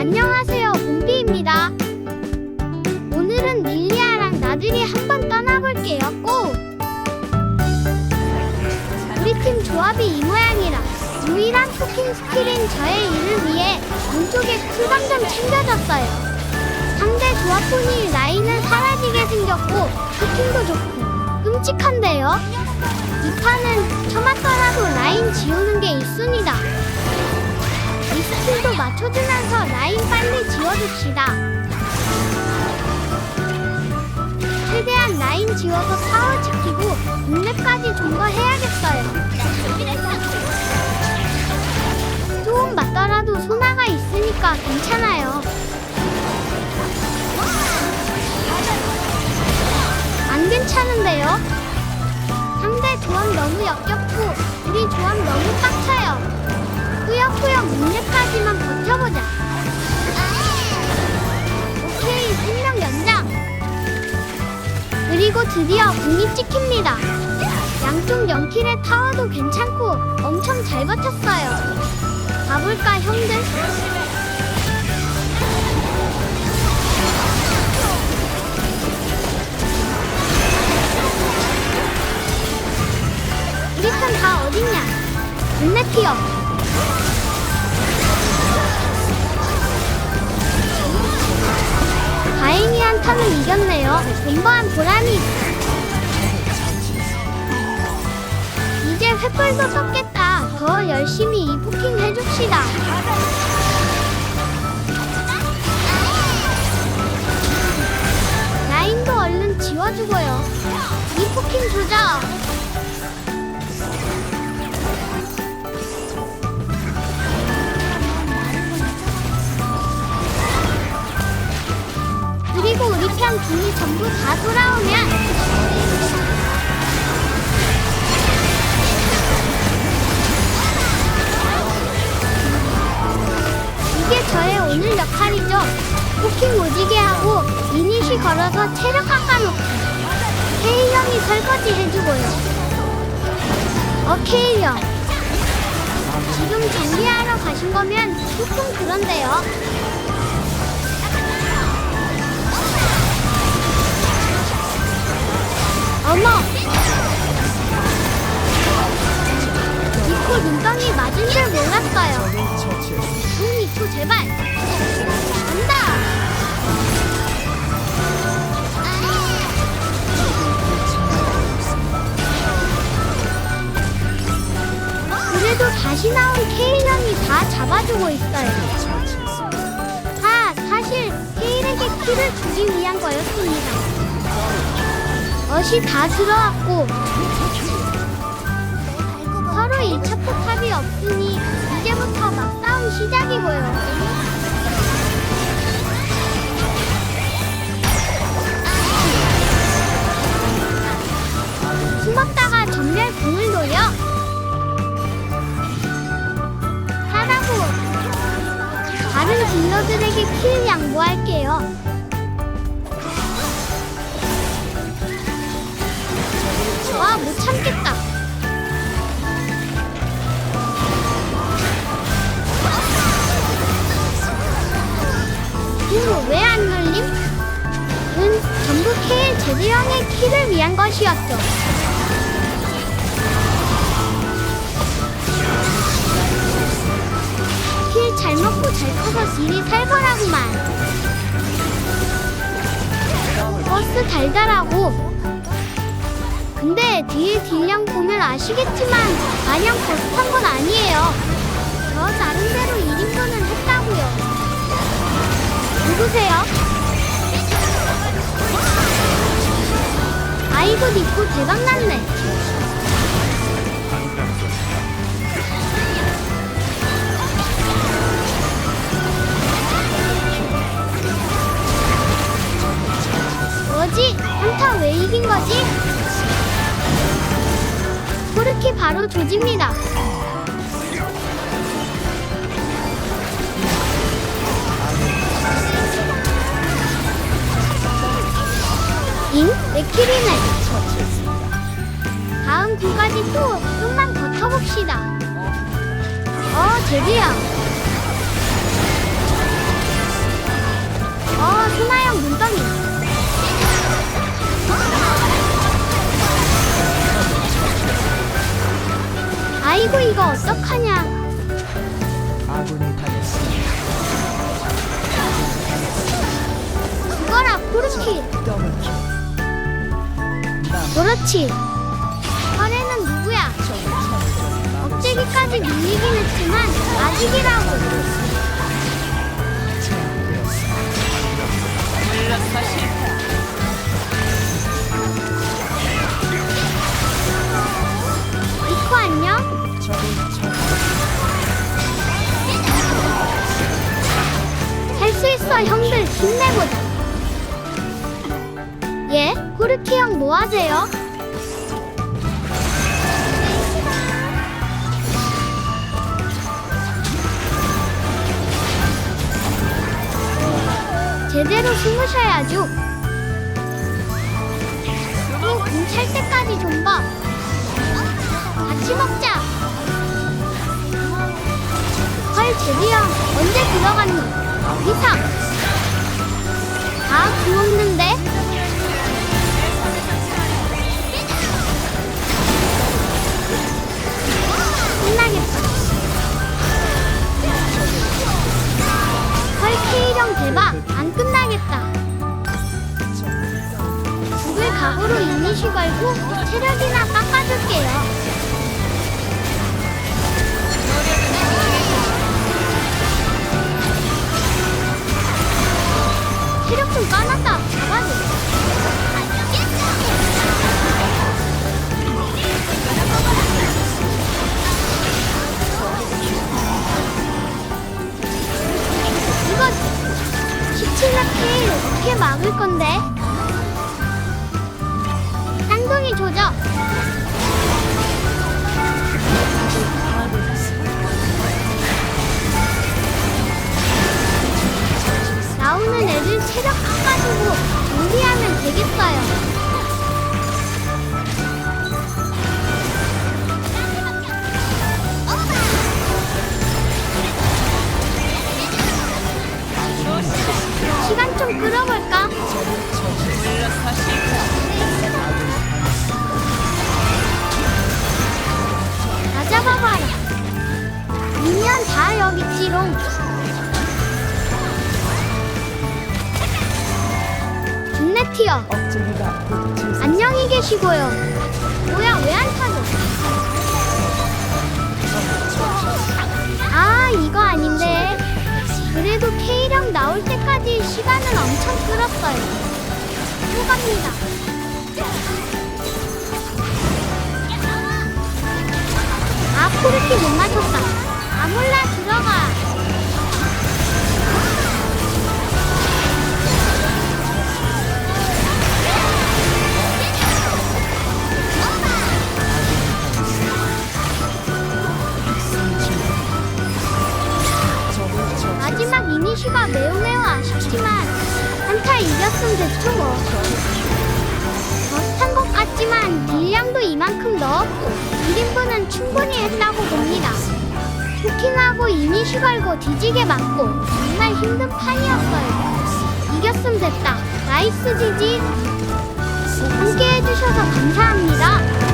안녕하세요, 봄비입니다. 오늘은 릴리아랑 나들이 한번 떠나볼게요. 고! 우리 팀 조합이 이 모양이라 유일한 쿠킹 스킬인 저의 일을 위해 몸쪽에 쿨방점 챙겨줬어요. 상대 조합분이 라인은 사라지게 생겼고 쿠킹도 좋고 끔찍한데요. 이 판은 쳐맞더라도 라인 지우는 게 1순위다. 이 스킬도 맞춰주면서 라인 빨리 지워줍시다. 최대한 라인 지워서 타워 지키고 눈랩까지 좀 더 해야겠어요. 조금 맞더라도 소나가 있으니까 괜찮아요. 안 괜찮은데요? 상대 조합 너무 역겹고 우리 조합 너무 빡쳐요. 꾸역꾸역 문제까지만 버텨보자. 오케이, 생명 연장. 그리고 드디어 궁이 찍힙니다. 양쪽 0킬의 타워도 괜찮고 엄청 잘 버텼어요. 가볼까, 형들? 우리 편다 어딨냐? 피어. 다행히 한 턴을 이겼네요. 존버한 보람이 있어. 이제 횃불도 떴겠다. 더 열심히 이 포킹 해줍시다. 라인도 얼른 지워주고요. 이 포킹 조져. 둘이 전부 다 돌아오면 이게 저의 오늘 역할이죠. 쿠킹 오지게 하고 이니시 걸어서 체력 깎아놓기. 케이 형이 설거지 해주고요. 어 케이 형. 지금 정리하러 가신 거면 조금 그런데요. 제발. 간다! 그래도 다시 나온 케일형이 다 잡아주고 있어요. 아, 사실 케일에게 키를 주기 위한 거였습니다. 멋이 다 들어왔고 1 차 포 탑이 없으니 이제부터 막싸움 시작이고요. 숨었다가 전멸 궁을 노려 하라고 다른 딜러들에게 킬 양보할게요. 와, 못 키를 위한 것이었죠. 킬잘 먹고 잘 커서 딜이 살벌하구만. 버스 달달하고 근데 뒤에 딜량 보면 아시겠지만 마냥 버스탄 건 아니에요. 저 나름대로 1인분은 했다고요. 누구세요? 아이고 니코 대박났네. 뭐지? 한타 왜 이긴 거지? 코르키 바로 조집니다. 긴 레키리네 처치했습니다. 다음 구간이 또 좀만 버텨봅시다. 어, 제비야. 어, 소나형 눈덩이. 아이고, 이거 어떡하냐. 아군이 당했습니다. 죽어라, 푸르키. 더블킬. 남 그렇지. 화래는 누구야? 억제기까지 밀리긴 했지만 아직이라고. 이코 코르키 형 뭐 하세요? 제대로 숨으셔야죠 또공찰 때까지 좀 봐 같이 먹자 헐 제비 형 언제 들어갔니? 이상 아 귀엽는데? 각오로 이니시 걸고 체력이나 깎아줄게요. 체력 좀 까놨다. 잡아줘. 17렙 케일 어떻게 막을 건데? 쌍둥이 조져 나오는 애들 체력 깎아주고 정리하면 되겠어요. 시간 좀 끌어볼까? 여기 있지롱. 준내 티어. 억제기가. 안녕히 계시고요. 뭐야 왜 안 타죠? 아 이거 아닌데. 그래도 K령 나올 때까지 시간을 엄청 끌었어요. 또 갑니다. 아 코르키 못 맞췄다. 아 몰라 들어가. 이니시가 매우 매우 아쉽지만 한타 이겼으면 됐죠 뭐. 비슷한 것 같지만 딜량도 이만큼 넣었고 1인분은 충분히 했다고 봅니다. 토킹하고 이니시 걸고 뒤지게 맞고 정말 힘든 판이었어요. 이겼으면 됐다. 나이스 지지. 함께 해주셔서 감사합니다.